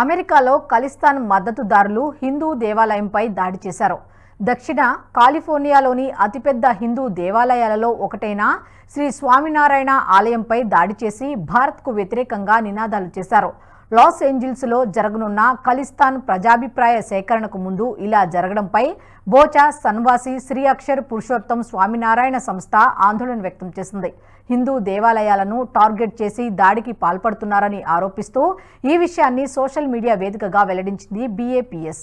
అమెరికాలో ఖలిస్తాన్ మద్దతుదారులు హిందూ దేవాలయంపై దాడి చేశారు. దక్షిణ కాలిఫోర్నియాలోని అతిపెద్ద హిందూ దేవాలయాలలో ఒకటైన శ్రీ స్వామినారాయణ ఆలయంపై దాడి చేసి భారత్కు వ్యతిరేకంగా నినాదాలు చేశారు. లాస్ ఏంజిల్స్లో జరగనున్న ఖలిస్తాన్ ప్రజాభిప్రాయ సేకరణకు ముందు ఇలా జరగడంపై బోచా సన్వాసి శ్రీ అక్షర్ పురుషోత్తం స్వామినారాయణ సంస్థ ఆందోళన వ్యక్తం చేసింది. హిందూ దేవాలయాలను టార్గెట్ చేసి దాడికి పాల్పడుతున్నారని ఆరోపిస్తూ ఈ విషయాన్ని సోషల్ మీడియా వేదికగా వెల్లడించింది బీఏపీఎస్.